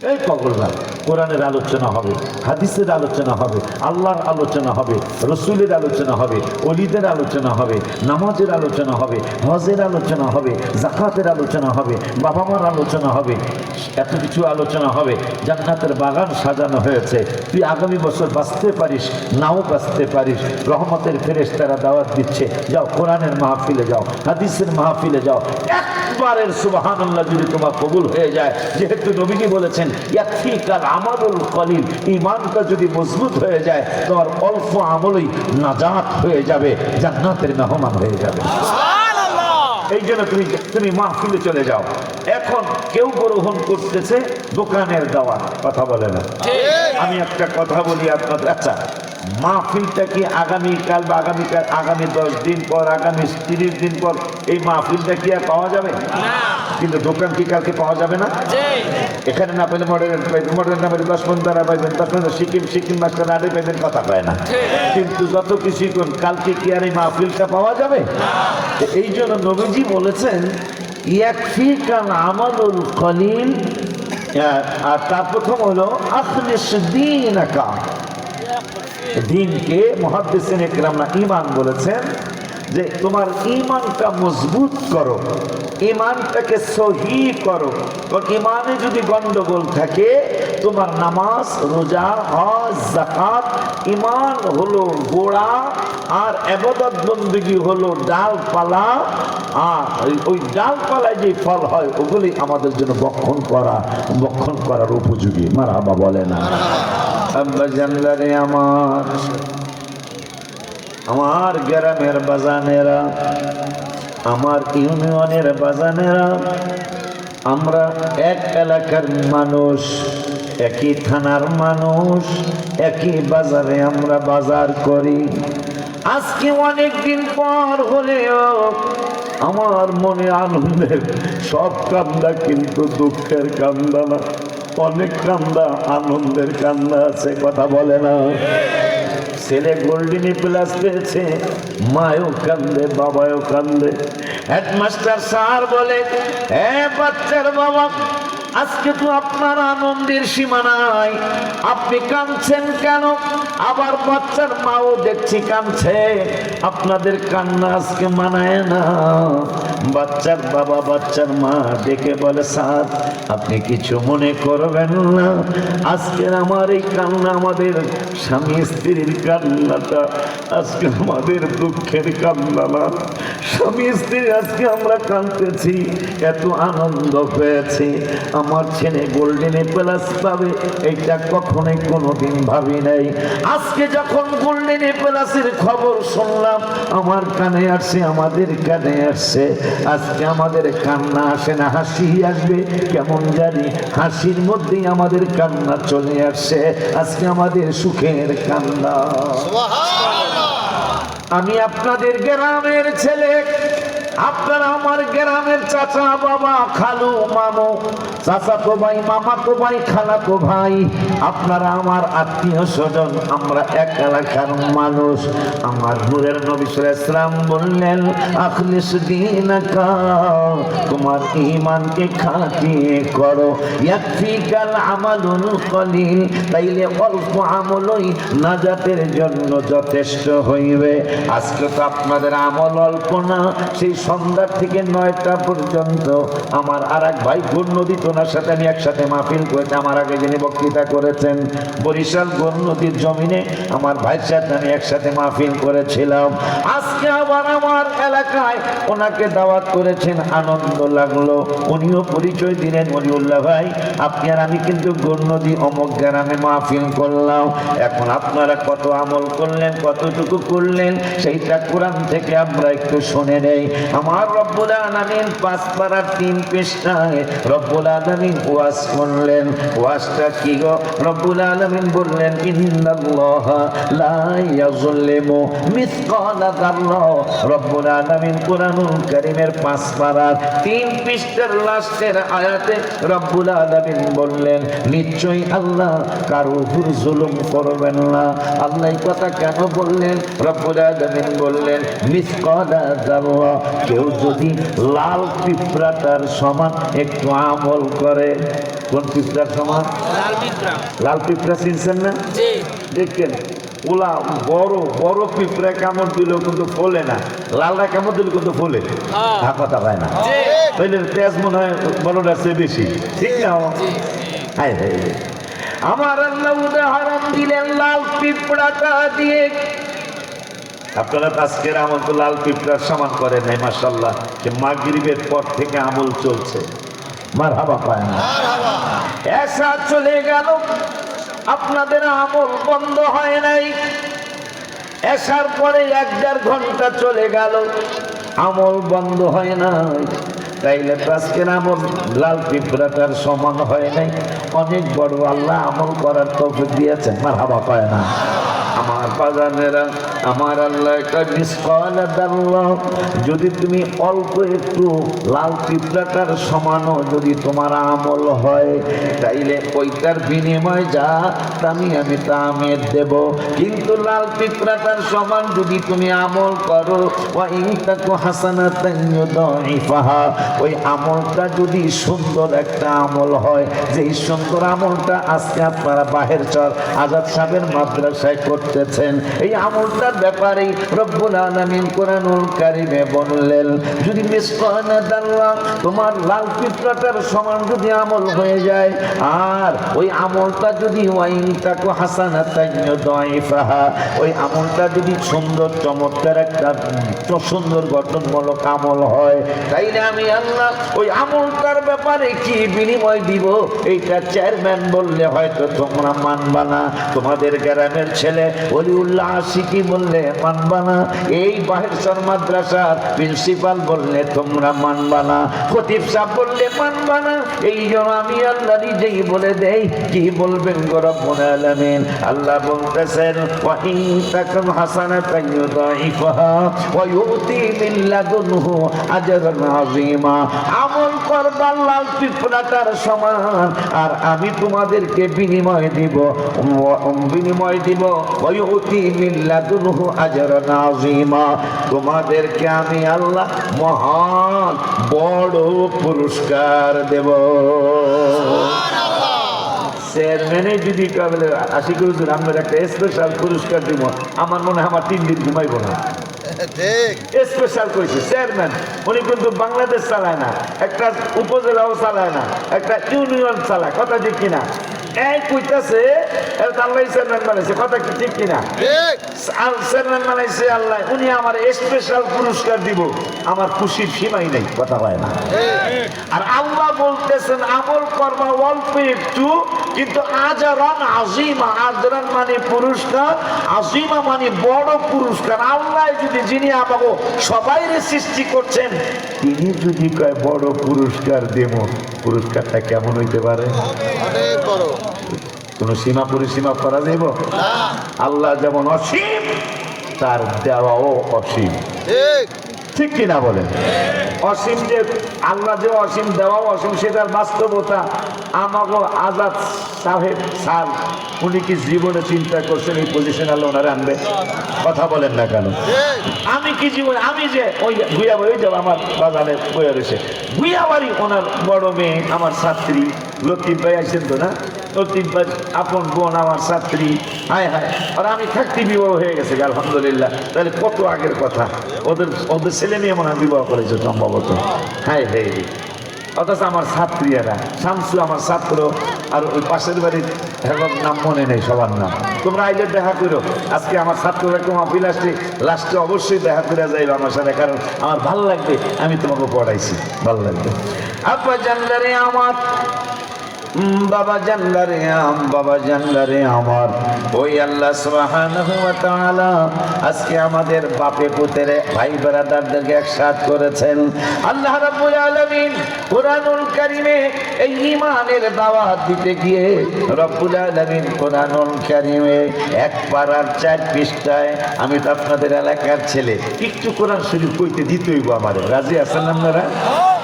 এই পগলরা কোরআনের আলোচনা হবে হাদিসের আলোচনা হবে আল্লাহর আলোচনা হবে রসুলের আলোচনা হবে অলিদের আলোচনা হবে নামাজের আলোচনা হবে হজের আলোচনা হবে জাকাতের আলোচনা হবে বাবা মার আলোচনা হবে এত কিছু আলোচনা হবে জান্নাতের বাগান সাজানো হয়েছে তুই আগামী বছর বাঁচতে পারিস নাও বাঁচতে পারিস রহমতের ফেরেশ তারা দাওয়াত দিচ্ছে যাও কোরআনের মাহফিলে যাও হাদিসের মাহফিলে যাও একবারের সুবাহান আল্লাহ যদি তোমার কবুল হয়ে যায় যেহেতু নবীজি বলেছেন ইয়াকফিকাল আমালুল কলিল ইমানটা যদি মজবুত হয়ে যায় তোমার অল্প আমলই নাজাত হয়ে যাবে জান্নাতের মেহমান হয়ে যাবে। এই জন্য তুমি তুমি মাহফিলে চলে যাও। এখন কেউ গ্রহণ করতেছে দোকানের দাওয়া কথা বলে না। আমি একটা কথা বলি আপনাদের। আচ্ছা মাহফিলটা কি আগামীকাল বা আগামীকাল আগামী দশ দিন পর আগামী তিরিশ দিন পর এই মাহফিলটা কি আর পাওয়া যাবে? কিন্তু দোকান কি কালকে পাওয়া যাবে না? এখানে না পেলে মডেল পাইবেন মডেল না পেলে দশ বন্ধুরা পাইবেন দশ বন্ধু সিকিম সিকিম মাস্টার আড়ে পাইবেন কথা পায় না। কিন্তু যত কিছু কোন কালকে কি আর এই মাহফিলটা পাওয়া যাবে? এই জন্য নবীজি বলেছেন ইয়াকফিকাল আমালুল কলিল আর তার প্রথম হলো আখলিস দীনাকা। দিনকে মহাদ্দেসিন একরামনা ইমান বলেছেন, যে তোমার ইমানটা মজবুত করো ইমানটাকে সহি করো। ইমানে যদি গন্ডগোল থাকে, তোমার নামাজ, রোজা, হজ জাকাত ইমান হলো গোড়া আর এবাদত বন্দী হলো ডালপালা। আর ওই- ডালপালায় যে ফল হয়, ওগুলি আমাদের জন্য বক্ষণ করা, বক্ষণ করার উপযোগী। মারাবা বলে না। আব্বা জানলারে আমার। আমার গ্রামের বাজানেরা, আমার ইউনিয়নের বাজানেরা, আমরা এক এলাকার মানুষ, একই থানার মানুষ, একই বাজারে আমরা বাজার করি। আজকে অনেক দিন পর হলেও আমার মনে আনন্দের সব কান্দা কিন্তু দুঃখের কান্দা না। অনেক কান্দা আনন্দের কান্দা আছে, কথা বলে না। ছেলে গোল্ডিনি প্লাস পেয়েছে, মায়ও কান্দে বাবাও কান্দে। হেডমাস্টার স্যার বলে, এ বাচ্চার বাবা, আজকে তো আপনার আনন্দের সীমা নাই। আপনি কাঁদছেন কেন? আবার বাচ্চার মাও দেখছি কাঁদছে। আপনাদের কান্না আজকে মানায় না। বাচ্চার বাবা, বাচ্চার মা ডেকে বলে স্যার আপনি কিছু মনে করবেন না। আজকের আমার এই কান্না আমাদের স্বামী স্ত্রীর কান্নাটা, আজকে আমাদের দুঃখের কান্না না স্বামী স্ত্রী, আজকে আমরা কাঁদতেছি, এত আনন্দ পেয়েছি। আমার ছেলে গোল্ডেনে প্লাস পাবে, এইটা কখনোই কোনোদিন ভাবি নাই। আজকে যখন গোল্ডেনে প্লাসের খবর শুনলাম, আমার কানে আসছে, আমাদের কানে আসছে। আজকে আমাদের কান্না আসে না হাসি আসবে কেমন জানি? হাসির মধ্যেই আমাদের কান্না চলে আসছে। আজকে আমাদের সুখের কান্না। আমি আপনাদের গ্রামের ছেলে। আপনারা আমার গ্রামের চাচা, বাবা, খালু, মামু, চাচা তো ভাই, মামা তো ভাই, খালা তো ভাই, আপনারা আমার আত্মীয় স্বজন, আমরা এক এলাকার মানুষ। আমার নূরের নবী ইসলাম বললেন, আখলিস দিনাকা, তোমার ঈমানকে খাটিয়ে করো। ইয়াকফিকাল আমালুল কলিল, তাইলে অল্প আমলই নাজাতের জন্য যথেষ্ট হইবে। আজকে তো আপনাদের আমল অল্প না, সেই সন্ধ্যা থেকে নয়টা পর্যন্ত আমার আর এক ভাই গোর নদী তোনার সাথে আমি একসাথে মাহফিল করেছি। আমার আগে যিনি বক্তৃতা করেছেন, বরিশাল গোর নদীর জমিনে, আমার ভাইয়ের সাথে আমি একসাথে মাহফিল করেছিলাম। আজকে আবার আমার এলাকায় ওনাকে দাওয়াত করেছেন, আনন্দ লাগল। উনিও পরিচয় দিলেন, মনিউল্লাহ ভাই, আপনি আর আমি কিন্তু গোর নদী অমক গ্রামে মাহফিল করলাম। এখন আপনারা কত আমল করলেন, কতটুকু করলেন, সেইটা কোরআন থেকে আমরা একটু শুনে নেই। আমার রব্বুল আলামিন পাঁচ পাড়ার তিন পৃষ্ঠায় রব্বুল আলামিন ওয়াজ করলেন। ওয়াজটা কি গো? রব্বুল আলামিন বললেন, ইন্নাল্লাহ লা ইয়াযলিমু মিসকালা যাররা রব্বুল আলামিন কোরআনুল কারীমের পাঁচ পাড়ার তিন পৃষ্ঠার লাস্টের আয়াতে রব্বুল আলামিন বললেন, নিশ্চয়ই আল্লাহ কারও উপর জুলুম করবেন না। আল্লাহ কথা কেন বললেন? রব্বুল আলামিন বললেন, মিসকালা যাররা কেউ যদি লাল পিঁপড়াটার সমান একটু আমল করে কোন পিঁপড়ার সমান? লাল পিঁপড়া। চিনছেন না? দেখছেন ওলা বড় বড় পিঁপড়া কামড় দিলেও কিন্তু ফলে না। লালটা কামড় দিলে কিন্তু ফলে। হ্যাঁ। হা কথা পায় না। জি। তাইলে তেজ মনে হয় বড়টার চেয়ে বেশি। ঠিক না? হায় হায় হায়। আমার আল্লাহ উদাহরণ দিলেন লাল পিঁপড়াটা দিয়ে আপনারা আজকের আমল তো লাল পিঁপড়ার সমান করে নাই মাসাল্লাহ যে মাগরিবের পর থেকে আমল চলছে। মার হাবা পায় না। এসা চলে গেল। আপনাদের আমল বন্ধ হয় নাই। এসার পরে এক দেড় ঘণ্টা চলে গেল। আমল বন্ধ হয় নাই। তাইলে আজকের আমল লাল পিঁপড়াটার সমান হয় নাই। অনেক বড় আল্লাহ আমল করার তৌফিক দিয়েছেন। মার হাবা পায় না। আমার বাজানেরা আমার আল্লাহ একটা যদি তুমি অল্প একটু লাল পিঁপড়াটার সমানও যদি তোমার আমল হয়, তাইলে ওইটার বিনিময় যা আমি আমি তা আমি দেব। কিন্তু লাল পিঁপড়াটার সমান যদি তুমি আমল করো হাসানাতান ওই আমলটা যদি সুন্দর একটা আমল হয়, যেই সুন্দর আমলটা আজকে আপনারা বাহের চর আজাদ সাহেবের মাদ্রাসায় করতেছেন এই আমলটার ব্যাপারেই রব্বুল আলামিন কোরআনুল কারিমে বললেন, যদি মিসকানা দাল্লা, তোমার লাল পিঁপড়াটার সমান যদি আমল হয়ে যায়, আর ওই আমলটা যদি ওয়াইন তাকু হাসানাতান ইউদাইফাহা ওই আমলটা যদি সুন্দর, চমৎকার একটা, সুন্দর গঠনমূলক আমল হয় তাই না আমি আল্লাহ ওই আমলটার ব্যাপারে কি বিনিময় দিব? এইটা চেয়ারম্যান বললে হয়তো তোমরা মানবা না। তোমাদের গ্রামের ছেলে অলিউল্লাহ আশিকি বললে, মানবা না? এই মাদ্রাসার প্রিন্সিপাল বললে, তোমরা মানবা না। খতিব সাহেব বললে, মানবা না? এই জন্য আমি আল্লাহ নিজেই বলে দেই, কি বলবেন আলামিন? আল্লাহ বলতেছেন ওয়া ইন তাকুম হাসানাতান ইউদাইফাহা ওয়া ইউতি মিন আজরান আযীমা। আমল লাল পিঁপড়াটার সমান, আর আমি তোমাদেরকে বিনিময় দিব বিনিময় দিব। তোমাদেরকে আমি আল্লাহ মহান বড় পুরস্কার দেব। চেয়ারম্যানে যদি হুজুর আমরা একটা স্পেশাল পুরস্কার দিব আমার মনে হয় আমার তিন দিন ঘুমাইব না। স্পেশাল করেছে চেয়ারম্যান উনি কিন্তু বাংলাদেশ চালায় না একটা উপজেলাও চালায় না একটা ইউনিয়ন চালায় কথা ঠিক কিনা? এই কইতাছে আল্লাহ চেয়ারম্যান বানাইছে কথা কি ঠিক কিনা? চেয়ারম্যান বানাইছে আল্লাহ উনি আমার স্পেশাল পুরস্কার দিব। আমার খুশির সীমাই নেই কথা হয় না। আর আল্লাহ বলতেছেন আমল করবা অল্প একটু কিন্তু আজরান আজিমা আজরান মানে পুরস্কার আজিমা মানে বড় পুরস্কার। আল্লাহ যদি যিনি আমাকে সবাই সৃষ্টি করছেন তিনি যদি কয় বড় পুরস্কার দেব পুরস্কারটা কেমন হইতে পারে? অনেক বড়। কোন সীমা পরিসীমা করা যাইব? আল্লাহ যেমন অসীম তার দেওয়াও অসীম। ঠিক। ঠিক কিনা বলেন? অসীম যে আল্লাহ যে অসীম দেওয়াও অসীম সেটার বাস্তবতা আমাকে আজাদ সাহেব, স্যার, উনি কি জীবনে চিন্তা করছেন, এই পজিশন আল্লাহ ওনারা আনবে? কথা বলেন না কেন? আমি কি জীবন, আমি যে ওই ভুইয়া বাড়ি যাব আমার বাজারে বয়ে রয়েছে ভুইয়া বাড়ি ওনার বড় মেয়ে, আমার ছাত্রী, লতিফ ভাই আইসেন তো না? লতিফ ভাই, আপন বোন, আমার ছাত্রী, হায় হায়, আর আমি থাকতে বিবাহ হয়ে গেছে, আলহামদুলিল্লাহ। তাহলে কত আগের কথা? ওদের ওদের ছেলে মেয়ে মনে বিবাহ করেছে সম্ভবত। হায় রে। অথচ আমার ছাত্রীরা শামসু আমার ছাত্র, আর ওই পাশের বাড়ির হেগর নাম মনে নেই সবার নাম। তোমরা আইলে দেখা করো। আজকে আমার ছাত্ররা কেউ আপিল লাস্টে অবশ্যই দেখা করে যাইবে আমার সাথে, কারণ আমার ভালো লাগবে, আমি তোমাকে পড়াইছি, ভালো লাগবে। আপা জানলারে আমার বাবা জানলারে আম, বাবা জানলারে আমার। ওই আল্লাহ সুবহানাহু ওয়া তাআলা আজকে আমাদের বাপে পুতেরে ভাই ব্রাদারদেরকে একসাথ করেছেন। আল্লাহ রাব্বুল আলামিন কোরআনুল কারীমে এই ঈমানের দাওয়াত দিতে গিয়ে রব্বুল আলামিন কোরআনুল কারীমে এক পারার চার পৃষ্ঠায়, আমি তো আপনাদের এলাকার ছেলে, একটু কোরআন শরীফ কইতে দিতেইব আমারে। রাজি আছেন আপনারা?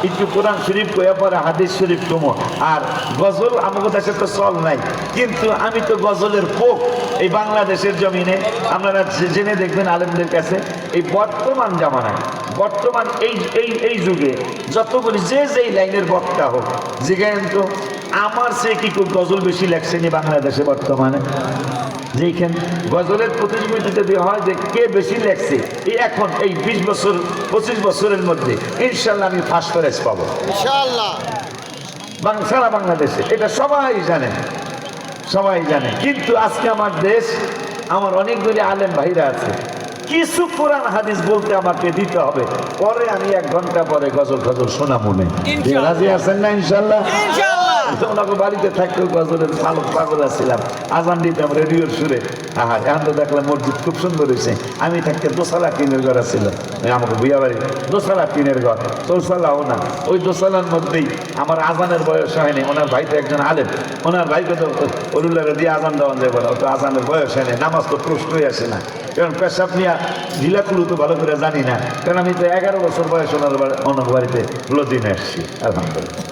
একটু কোরআন শরীফ কয়ে পরে হাদিস শরীফ কমো আর গজল আমার দেশে তো চল নাই। কিন্তু আমি তো গজলের পোক এই বাংলাদেশের জমিনে আপনারা জেনে দেখবেন আলেমদের কাছে, এই বর্তমান জামানায়, বর্তমান এই এই এই যুগে যতগুলি যে যেই লাইনের বক্তা হোক জিজ্ঞাসা তো আমার সে কি খুব গজল বেশি লেখছে নি বাংলাদেশে বর্তমানে? যেখানে গজলের প্রতিযোগিতা যদি হয় যে কে বেশি লেখছে? এই এখন এই বিশ বছর পঁচিশ বছরের মধ্যে ইনশাল্লাহ আমি ফার্স্ট প্রাইজ পাবো। ইনশাআল্লাহ সারা বাংলাদেশে। এটা সবাই জানে। সবাই জানে। কিন্তু আজকে আমার দেশ আমার অনেকগুলি আলেম ভাইরা আছে। কিছু কোরআন হাদিস বলতে আমাকে দিতে হবে। পরে আমি এক ঘণ্টা পরে গজল গজল শোনা মনে। রাজি আছেন না ইনশাল্লাহ? ইনশাআল্লাহ ওনাকে বাড়িতে থাকতেও গজলের পালক পাগল ছিলাম আজান দিতাম রেডিওর সুরে। আহা, এখন তো দেখলাম মসজিদ খুব সুন্দর হয়েছে। আমি থাকতে দোসালা টিনের ঘর ছিল আমাকে বিয়া বাড়ি। দোসালা টিনের ঘর। চৌসালাও না। ওই দোসালার মধ্যেই আমার আজানের বয়স হয়নি। ওনার ভাই তো একজন আলেম। ওনার ভাইকে তো অরুলারে দিয়ে আজান দেওয়া যাবে না তো আজানের বয়স হয়নি। নামাজ তো প্রশ্নই আসে না। কারণ পেশাব নিয়ে ঢিলাকুলু তো ভালো করে জানি না। কারণ আমি তো এগারো বছর বয়স ওনার ওনার বাড়িতে লদিনে আসছি। আলহামদুলিল্লাহ।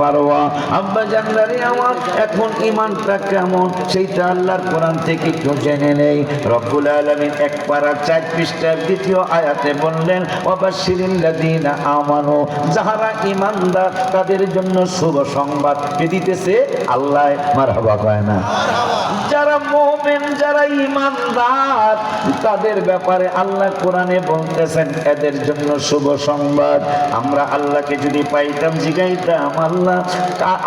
পারবা আব্বা জান্নারে আমার এখন ইমানটা কেমন? সেইটা আল্লাহর কোরআন থেকে একটু জেনে নেই। রব্বুল আলামিন এক পারা চার পৃষ্ঠার দ্বিতীয় আয়াতে বললেন অবাশিরিন লাযিনা আমানু। যাহারা ইমানদার তাদের জন্য শুভ সংবাদ দিতেছে? আল্লাহ, মারহাবা কয় না। যারা মোমেন, যারা ইমানদার তাদের ব্যাপারে আল্লাহ কোরআনে বলতেছেন, এদের জন্য শুভ সংবাদ। আমরা আল্লাহকে যদি পাইতাম, জিগাইতাম আল্লাহ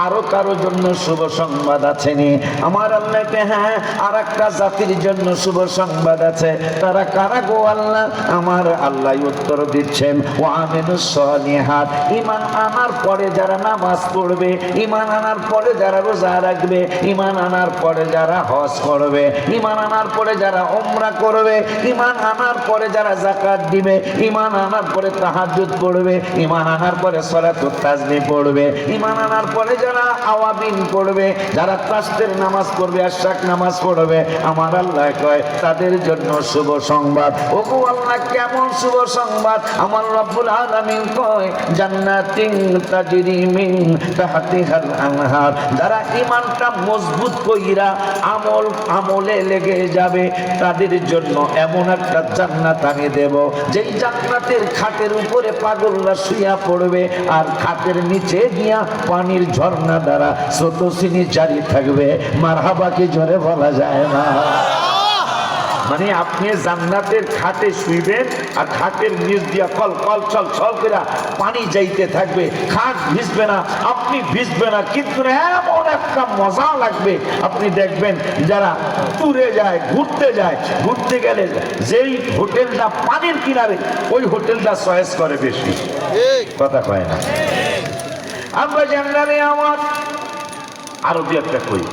আরও কারও জন্য শুভ সংবাদ আছে নি? আমার আল্লাহকে হ্যাঁ আর একটা জাতির জন্য শুভ সংবাদ আছে। তারা কারা গো আল্লাহ? আমার আল্লাহ উত্তর দিচ্ছেন ও আমিনুস ইমান আনার পরে যারা নামাজ পড়বে ইমান আনার পরে যারা রোজা রাখবে ইমান আনার পরে যারা হজ করবে ইমান আনার পরে যারা ওমরা করবে ইমান আনার পরে যারা জাকাত দিবে ইমান আনার পরে তাহাজ্জুদ পড়বে ইমান আনার পরে সলাতুত তাজবি পড়বে ইমান আনার পরে যারা আওয়াবিন পড়বে, যারা তাস্তের নামাজ পড়বে আশাক নামাজ পড়বে, আমার আল্লাহ কয়, তাদের জন্য শুভ সংবাদ। ওগো আল্লাহ, কেমন শুভ সংবাদ? আমার রব্বুল আলামিন কয়, জান্নাতিন তাজরি মিন তাহতিহাল আনহার। যারা ইমানটা মজবুত কইরা আমল, আমলে লেগে যাবে, তাদের জন্য এমন একটা জান্নাত আমি দেব। যেই জান্নাতের খাটের উপরে পাগলরা শুয়া পড়বে, আর খাটের নিচে গিয়া পানির ঝর্ণা দ্বারা স্রোতসিনী জারি থাকবে। মারহাবাকে জোরে বলা যায় না? মানে আপনি জান্নাতের খাটে শুইবেন আর খাটের নিচ দিয়া কল কল চল চল করে পানি যাইতে থাকবে। খাট ভিজবে না আপনি ভিজবে না কিন্তু এমন একটা মজা লাগবে। আপনি দেখবেন যারা ট্যুরে যায় ঘুরতে যায় ঘুরতে গেলে যেই হোটেলটা পানির কিনারে ওই হোটেলটা চয়েস করে বেশি। ঠিক। কথা কয় না। আমরা জানলামে আমার। আরও দু একটা কই।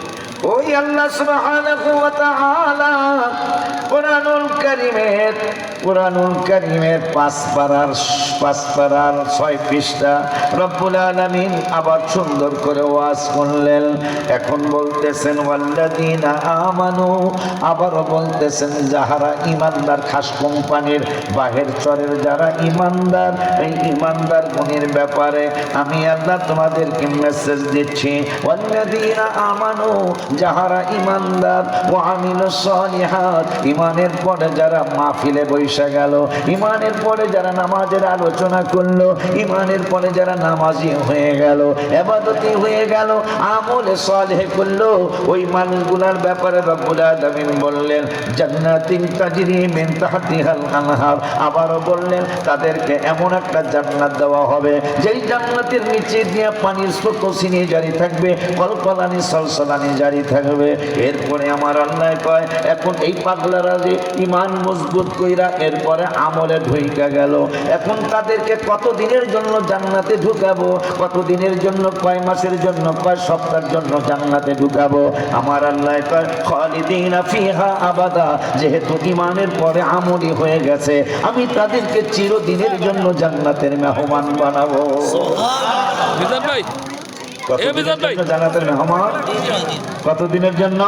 ওই আল্লাহ সুবহানাহু ওয়া তাআলা কোরআনুল কারীমের পাঁচ পারার পাঁচ পারার ছয় পৃষ্ঠা। রব্বুল আলামিন আবার সুন্দর করে ওয়াজ করলেন। এখন বলতেছেন, ওয়াল্লাযীনা আমানু। আবারও বলতেছেন, যাহারা ইমানদার খাস কোম্পানির বাহের চরের যারা ইমানদার এই ইমানদার গুণের ব্যাপারে আমি আল্লাহ তোমাদেরকে মেসেজ দিচ্ছি, ওয়াল্লাযীনা আমানু। যাহারা ইমানদার ও আমিলু সলিহাত। ইমানের পরে যারা মাহফিলে বৈশা গেল। ইমানের পরে যারা নামাজের আলোচনা করল, ইমানের পরে যারা নামাজি হয়ে গেল, এবাদতি হয়ে গেল, আমলে সলেহ করল, ওই মানুষগুলার ব্যাপারে রব্বুল বললেন, জান্নাতিন তাজরি মিন তাহতিহাল আনহার। আবারও বললেন, তাদেরকে এমন একটা জান্নাত দেওয়া হবে, যেই জান্নাতের নিচে দিয়ে পানির স্রোত সিনে জারি থাকবে, কলকলানি সলসলানি জারি থাকবে। এরপরে আমার অন্যায় কয়, এখন এই পাগলারা যে ইমান মজবুত কইরা এরপরে আমলে ঢুইকা গেল। এখন তাদেরকে কত দিনের জন্য জান্নাতে ঢুকাবো? কত দিনের জন্য কয় মাসের জন্য কয় সপ্তাহের জন্য জান্নাতে ঢুকাবো? আমার আল্লাহ কয় খালিদিনা ফিহা আবাদা যেহেতু ইমানের পরে আমলি হয়ে গেছে আমি তাদেরকে চিরদিনের জন্য জান্নাতের মেহমান বানাবো। ভাই জান্নাতের মেহমান? কত দিনের জন্য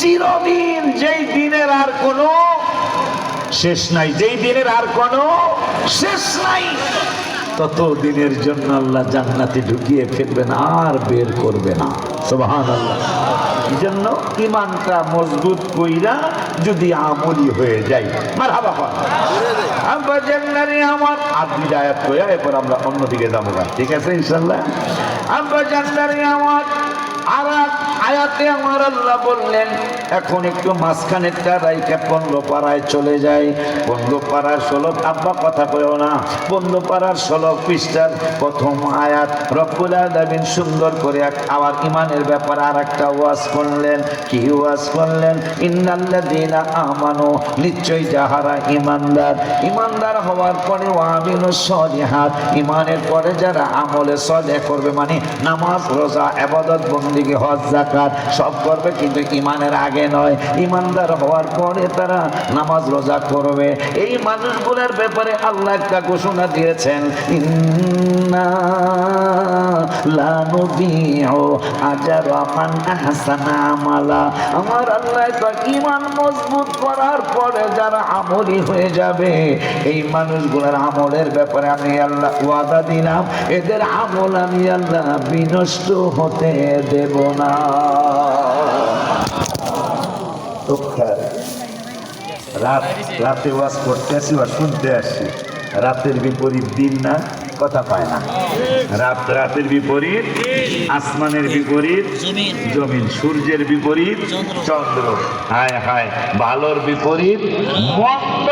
চিরদিন যেই দিনের আর কোনো শেষ নাই। যেই দিনের আর কোনো শেষ নাই। তত দিনের জন্য আল্লাহ জান্নাতে ঢুকিয়ে ফেলবেন, আর বের করবে না। সুবহান আল্লাহ এই জন্য ইমানটা মজবুত কইরা যদি আমলি হয়ে যায় মার হাবা জান্নারি আমার। আপনি আয়াত কইয়া এরপর আমরা অন্যদিকে যাব। ঠিক আছে ইনশাল্লাহ আব্বা জান্নারি আমার। এখন একটু মাঝখানেরটা চলে যায় পনেরো পাড়ার আব্বা কথা কয়েও না পনেরো প্রথম সুন্দর করে আবার ইমানের ব্যাপারে আর একটা ওয়াজ করলেন কি ওয়াজ করলেন ইন্নাল্লাযীনা আমানু নিশ্চয়ই যাহারা ইমানদার ইমানদার হওয়ার পরে ওয়ামিনু সলিহাত ইমানের পরে যারা আমলে সলে করবে মানে নামাজ, রোজা, আবাদত বন্দিগি হজ জাকাত সব করবে, কিন্তু ইমানের আগে নয়। ইমানদার হওয়ার পরে তারা নামাজ রোজা করবে। এই মানুষগুলোর ব্যাপারে আল্লাহ একটা ঘোষণা দিয়েছেন আমার আল্লাহ মজবুত করার পরে যারা আমলি হয়ে যাবে, এই মানুষগুলোর আমলের ব্যাপারে আমি আল্লাহ ওয়াদা দিলাম। এদের আমল আমি আল্লাহ বিনষ্ট হতে দেব না। রাত, রাতে ওয়াজ করতে আসি বা শুনতে আসি। রাতের বিপরীত দিন না। কথা পায় না। রাত রাতের বিপরীত আসমানের বিপরীত জমিন। সূর্যের বিপরীত চন্দ্র। চন্দ্র। হায় হায় ভালোর বিপরীত মন্দ।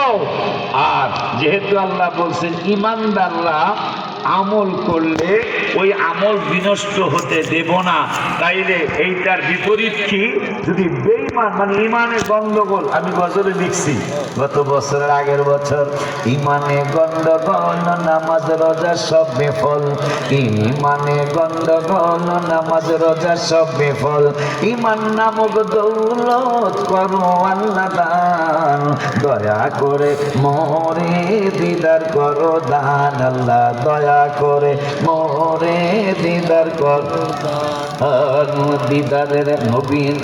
আর যেহেতু আল্লাহ বলছেন ইমানদাররা আমল করলে ওই আমল বিনষ্ট হতে দেব না। তাইলে এইটার বিপরীত কি? যদি বেইমান মানে ইমানের গন্ডগোল। আমি বছরে লিখছি, গত বছরের আগের বছর। ইমানে গন্ডগোল, নামাজ, রোজা সব বেফল। ইমানে গন্ডগোল, নামাজ, রোজা সব বেফল। ইমান নামক দৌলত করো আল্লাহ দান। দয়া করে মোরে দিদার করো দান আল্লাহ। দয়া করে মোরে দিদার করো দান। দিদারের নবীন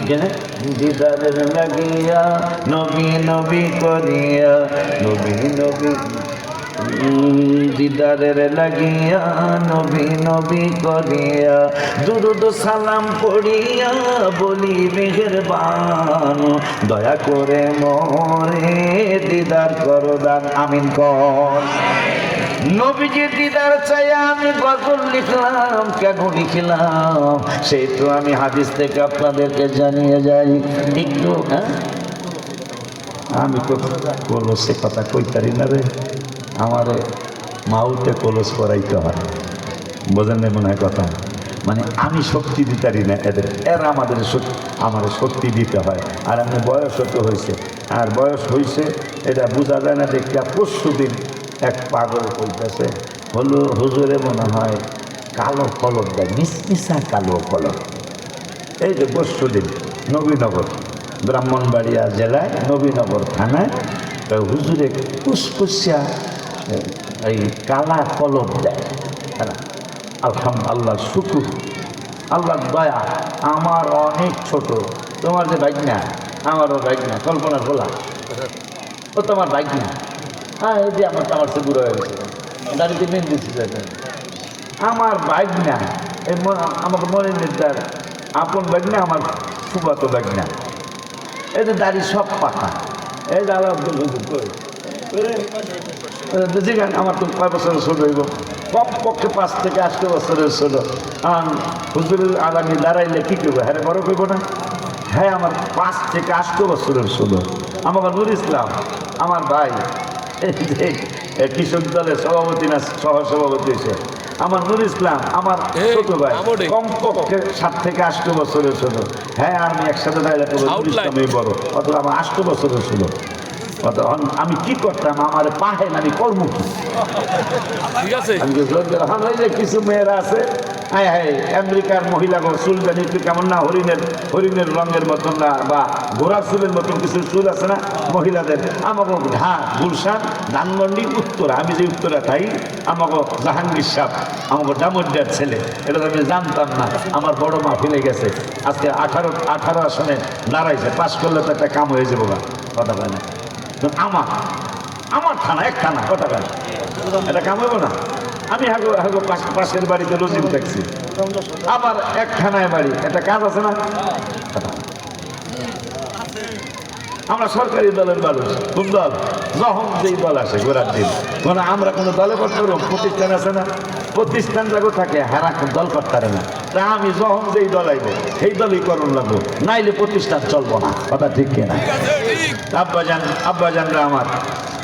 দিদারের লাগিয়া, নবী নবী করিয়া, নবী নবী দিদারের লাগিয়া, নবী নবী করিয়া, দুরুদ সালাম পড়িয়া বলি মেহেরবান, দয়া করে মরে দিদার করো দান আমিন কর। নবীজির দিদার চাই আমি গজল লিখলাম কেন লিখলাম। সেই তো আমি হাদিস থেকে আপনাদেরকে জানিয়ে যাই। একটু হ্যাঁ? আমি তো কলসে কথা কইতারি না রে। আমারে মাউতে কলস করাইতে হয়। বোঝেন না মনে হয় কথা? মানে আমি শক্তি দিতারি না এদের। এরা আমাদের আমার শক্তি দিতে হয়। আর আমি বয়স হতে হয়েছে আর বয়স হয়েছে এটা বোঝা যায় না দেখতে পরশু দিন এক পাগল কইতেছে হলো হুজুরে মনে হয় কালো কলম দেয়, মিসমিসা কালো কলম। এই যে পরশু দিন নবীনগর, ব্রাহ্মণবাড়িয়া জেলায়, নবীনগর থানায় হুজুরে কুসকুসিয়া এই কালা কলম দেয় আলহাম আল্লাহ শুকুর। আল্লাহ দয়া, আমার অনেক ছোট। তোমার যে বাইক না আমারও বাইক না কল্পনা খোলা। ও তোমার বাইক না হ্যাঁ এই যে আমার আমার সে বুড়ো হয়ে গেছে। দাঁড়িয়ে মেন দিচ্ছি আমার বাইক না এই আমাকে মনে নির্দার আপন ব্যাগ না আমার ফুবাতো ব্যাগ না এই যে দাড়ি সব পাকা। এই যে আল্লাহ আব্দুল হুজুর যেখানে আমার তো কয় বছরের ছোট হইব। কম পক্ষে পাঁচ থেকে আটটা বছরের ছোট। আর হুজুরের আগামী দাঁড়াইলে কি করব? হ্যাঁ বড় করব না? হ্যাঁ আমার পাঁচ থেকে আটটা বছরের ছোট। আমার নুর ইসলাম, আমার ভাই কৃষক দলের সভাপতি না সহ সভাপতি হয়েছে। আমার নুর ইসলাম আমার ছোট ভাই কমপক্ষে সাত থেকে আষ্ট বছরের ছোট। হ্যাঁ আমি একসাথে দাঁড়িয়ে নুর. ইসলামই বড়। অথবা আমার আষ্ট বছরের তখন আমি কি করতাম? আমার পাহেন আমি কর্ম কি ঠিক আছে। হ্যাঁ, কিছু মেয়েরা আছে হ্যাঁ হ্যাঁ আমেরিকার মহিলা চুলদানি একটু কেমন না, হরিণের হরিণের রঙের মতন না, বা ঘোড়ার চুলের মতন কিছু চুল আছে না, মহিলাদের? আমাকে ঢাক গুলশান, ধানমন্ডি, উত্তরা। আমি যে উত্তরা, তাই আমাকে জাহাঙ্গীর সাহ আমাকে ডামুড্ডার ছেলে। এটা আমি জানতাম না, আমার বড় মা ফেলে গেছে। আজকে আঠারো আঠারো আসনে দাঁড়াইছে পাশ করলে তো একটা কাম হয়ে যাব গা, কথা কয় না। আমার আমার থানা, এক থানা, কথা না। এটা কাম হইব না? আমি হাগো হাগো পাশ- পাশের বাড়িতে রোজিম থাকছি আবার এক থানায় বাড়ি। একটা কাজ আছে না? আমরা সরকারি দলের মানুষ। কোন দল যখন যেই দল আসে ঘোরার দিন। মানে আমরা কোনো দলে করতে পারব? প্রতিষ্ঠান আছে না? প্রতিষ্ঠান যাগো থাকে হারা দল করতে পারে না। তা আমি যখন যেই দল আইব সেই দলই করুন লাগবো। নাইলে প্রতিষ্ঠান চলবো না। কথা ঠিক কিনা? আব্বাজান আব্বাজানরা আমার।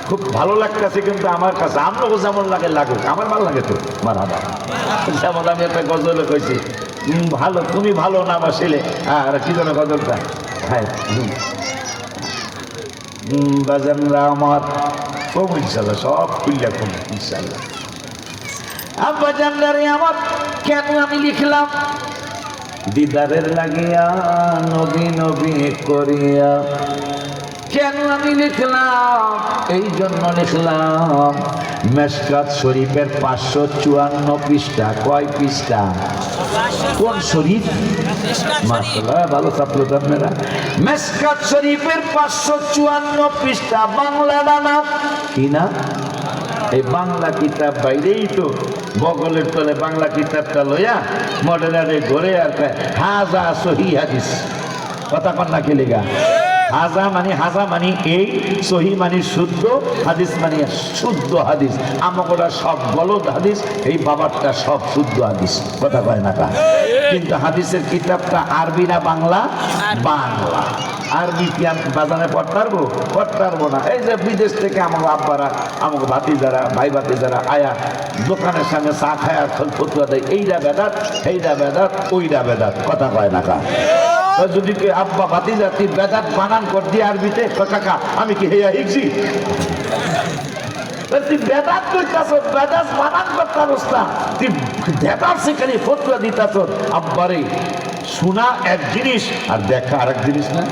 খুব ভালো লাগতেছে কিন্তু আমার কাছে। আমরাও যেমন লাগে, লাগুক। আমার ভালো লাগে তো আমার আবার যেমন আমি একটা গজলে কইছি ভালো, তুমি ভালো না বাসিলে। আর কি যেন গজলটা? হ্যাঁ বাজানরা আমার কম ইনশাল্লাহ সব খুললে কম ইনশাল্লাহ আব্বাজানরা রে আমার কেন আমি লিখলাম? দিদারের লাগিয়া নবী নবী করিয়া কেন আমি লিখলাম? এই জন্য লিখলাম মেসকাত শরীফের পাঁচশো চুয়ান্ন পৃষ্ঠা। কয় পৃষ্ঠা? কোন শরীফ? ভালো ছাত্র আপনারা মেসকাত শরীফের পাঁচশো চুয়ান্ন পৃষ্ঠা, বাংলা দানা কি না? এই বাংলা কিতাব বাইরেই তো। বগলের তলে বাংলা কিতাবটা লইয়া মডেলারে ঘরে আর হাজা সহি হাদিস। কথা কন্যা কে লেগা? হাজা মানে হাজা মানে এই সহি মানে শুদ্ধ হাদিস মানে শুদ্ধ হাদিস। আমাকোটা সব গলদ হাদিস এই বাবারটা সব শুদ্ধ হাদিস। কথা কয় না কা? কিন্তু হাদিসের কিতাবটা আরবি না বাংলা? বাংলা। আরবি কি আমি বাজারে পড়তে পারব পড়তে পারব না। এই যে বিদেশ থেকে আমাকে আব্বারা আমাকে ভাতি যারা ভাই ভাতি যারা আয়া দোকানের সামনে চা খায় আর ফতুয়া দেয়। এইটা বেদাত এইটা বেদাত ওইটা বেদাত। কথা কয় না কা? যদি আব্বা বাতি জাতি বেদাত বানান কর দিয়ে আরবিতে কাকা আমি কি হেয়া হিকছি তা তুই বেদাত করতাছ বেদাত বানান করতাস না তুই বেদাত সেখানে ফতুয়া দিতাছ। আব্বারে শোনা এক জিনিস আর দেখা আরেক জিনিস না।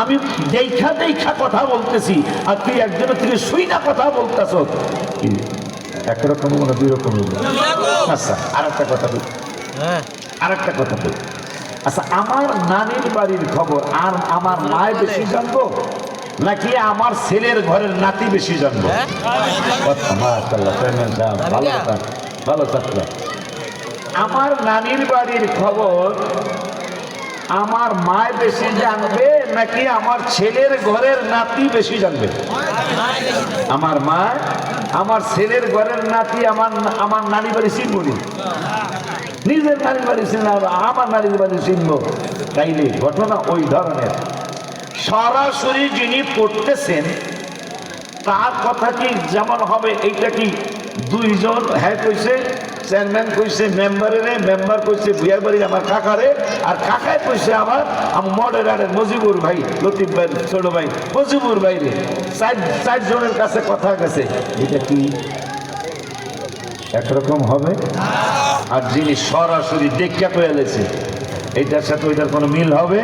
আমি দেখা দেখা কথা বলতেছি আর তুই একজনের থেকে শুই না কথা বলতেছ। একরকম মনে দুই রকম আচ্ছা আর একটা কথা বলি। আর একটা কথা বলি। আচ্ছা আমার নানির বাড়ির খবর আর আমার মায় বেশি জানব? নাকি আমার ছেলের ঘরের নাতি বেশি জানব? চেয়ারম্যান সাহেব, ভালো ছাত্র আমার নানির বাড়ির খবর আমার মায় বেশি জানবে নাকি আমার ছেলের ঘরের নাতি বেশি জানবে? আমার মা আমার ছেলের ঘরের নাতি আমার আমার নানি বাড়ি চিনবনি নিজের নানি বাড়ি চিনলে আমার নারীর বাড়ি চিনব তাইলে ঘটনা ওই ধরনের। সরাসরি যিনি পড়তেছেন, তার কথা কি যেমন হবে, এইটা কি দুইজন? হ্যাঁ কইছে, চেয়ারম্যান কইছে মেম্বারের মেম্বার কইছে ভুয়ার বাড়ির আমার কাকারে আর কাকায় কইছে আমার আমার মডেরারের মজিবুর ভাই, লতিফ ভাই, ছোট ভাই, মজিবুর ভাই রে। চার, চারজনের কাছে কথা গেছে। এটা কি একরকম হবে? আর যিনি সরাসরি দেখা পেয়েছে এইটার সাথে ওইটার কোনো মিল হবে?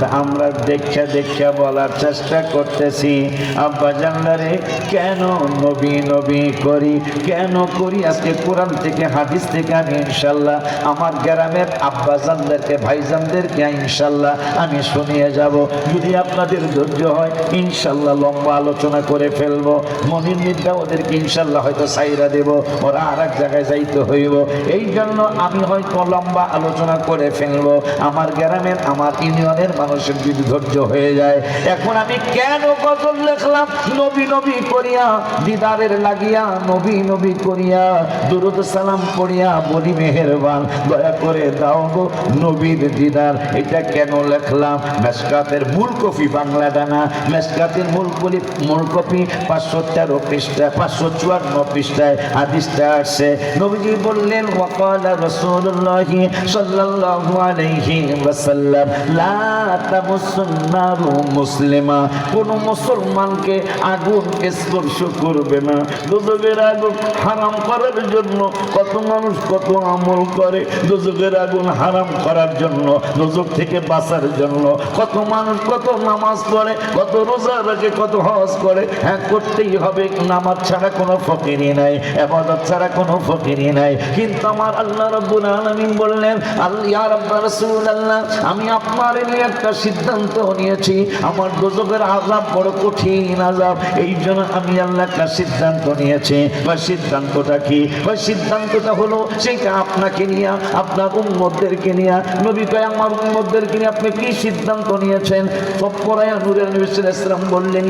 তা আমরা দেখা দেখা বলার চেষ্টা করতেছি, আব্বা জানলারে, কেন নবী নবী করি? কেন করি? আজকে কোরআন থেকে, হাদিস থেকে আমি ইনশাল্লাহ, আমার গ্রামের আব্বা জানদেরকে ভাইজানদেরকে ইনশাল্লাহ আমি শুনিয়ে যাব। যদি আপনাদের ধৈর্য হয়, ইনশাল্লাহ লম্বা আলোচনা করে ফেলব। মনির নিদ্রা ওদেরকে ইনশাল্লাহ হয়তো সাইরা দেব। ওরা আর এক জায়গায় যাইতে হইব। এই জন্য আমি হয়তো লম্বা আলোচনা করে ফেলব। আমার গ্রামের, আমার ইউনিয়নের মানুষের যদি ধৈর্য হয়ে যায়। এখন আমি কেন গজল লেখলাম? নবী নবী করিয়া, দিদারের লাগিয়া, নবী নবী করিয়া, দুরুদ সালাম করিয়া বলি মেহেরবান, দয়া করে দাও গো নবীর দিদার, এটা কেন লেখলাম? মেসকাতের মূল কপি বাংলা ডানা মেসকাতের মূল কলি মূল কপি পাঁচশো তেরো পৃষ্ঠা পাঁচশো চুয়ান্ন পৃষ্ঠায় হাদিসটা আসছে। নবীজি বললেন ওয়াকালা রাসূলুল্লাহি সাল্লাল্লাহু আলাইহি আলাইহি ওয়াসাল্লাম, লা তামাসসুন নারু মুসলিমা। কোন মুসলমানকে আগুন স্পর্শ করবে না। দুজকের আগুন হারাম করার জন্য কত মানুষ কত আমল করে। দুজকের আগুন হারাম করার জন্য দুজক থেকে বাঁচার জন্য কত মানুষ কত নামাজ পড়ে, কত রোজা রাখে, কত হজ করে। হ্যাঁ করতেই হবে, নামাজ ছাড়া কোনো ফকিরি নাই এবাদত ছাড়া কোনো ফকিরি নাই। কিন্তু আমার আল্লাহ রব্বুল আলামিন বললেন আল্লাহ ইয়া রাব্বা আমি আপনার নিয়ে একটা সিদ্ধান্ত নিয়েছি। আমার দোজকের আযাব বড় কঠিন আযাব। এই জন্য আমি আল্লাহ একটা সিদ্ধান্ত নিয়েছি। বা সিদ্ধান্তটা কি? ওই সিদ্ধান্তটা হলো সেটা আপনাকে নিয়ে, আপনার উম্মতদেরকে নিয়ে। নবী কয়, আমার উম্মতদেরকে নিয়ে আপনি কি সিদ্ধান্ত নিয়েছেন? নূরের নবী বললেন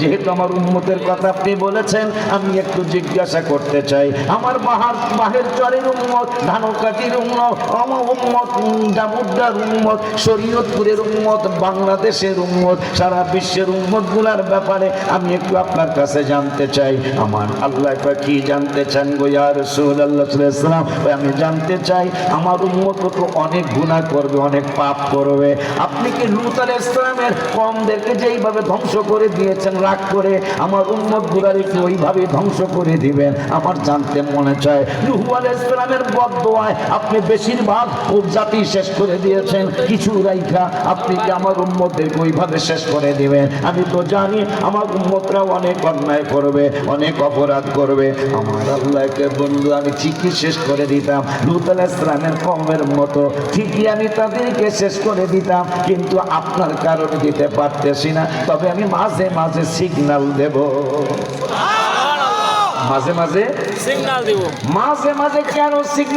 যেহেতু আমার উম্মতের কথা আপনি বলেছেন, আমি একটু জিজ্ঞাসা করতে চাই। আমার বাহার, বাহের চরের উম্মত ধানকাটির উম্মত আমার উম্মত ডামুড্ডার উম্মত, শরীয়তপুরের উম্মত, বাংলাদেশের উম্মত, সারা বিশ্বের উম্মতগুলার ব্যাপারে আমি একটু আপনার কাছে জানতে চাই। আমার আল্লাহ কি জানতে চান গো ইয়া সাল্লাল্লাহু ওই আমি জানতে চাই, আমার উম্মত তো অনেক গুণা করবে, অনেক পাপ করবে। আপনি কি লুত আলাইহিস সালামের কমদেরকে যেইভাবে ধ্বংস করে দিয়েছেন, রাগ করে আমার উম্মত গুলারে একটু ওইভাবে ধ্বংস করে দিবেন? আমার জানতে মনে চায়, নুহু আলাইহিস সালামের বদদোয়ায় আপনি বেশিরভাগ উপজাতি শেষ করে দিয়েছেন। কিছু রাইখা আপনি কি আমার ওইভাবে শেষ করে দিবেন? আমি তো জানি আমার উম্মতরা অনেক অন্যায় করবে অনেক অপরাধ করবে। আমার আল্লাহকে বন্ধু আমি ঠিকই শেষ করে দিতাম। লুত আলাইহিস সালামের কমের মতো ঠিকই আমি তাদেরকে শেষ করে দিতাম কিন্তু আপনার কারণে দিতে পারতেছি না। তবে আমি মাঝে মাঝে সিগনাল দেব। মাঝে মাঝে? সিগনাল দিব। মাঝে মাঝে কেন সিগন্যাল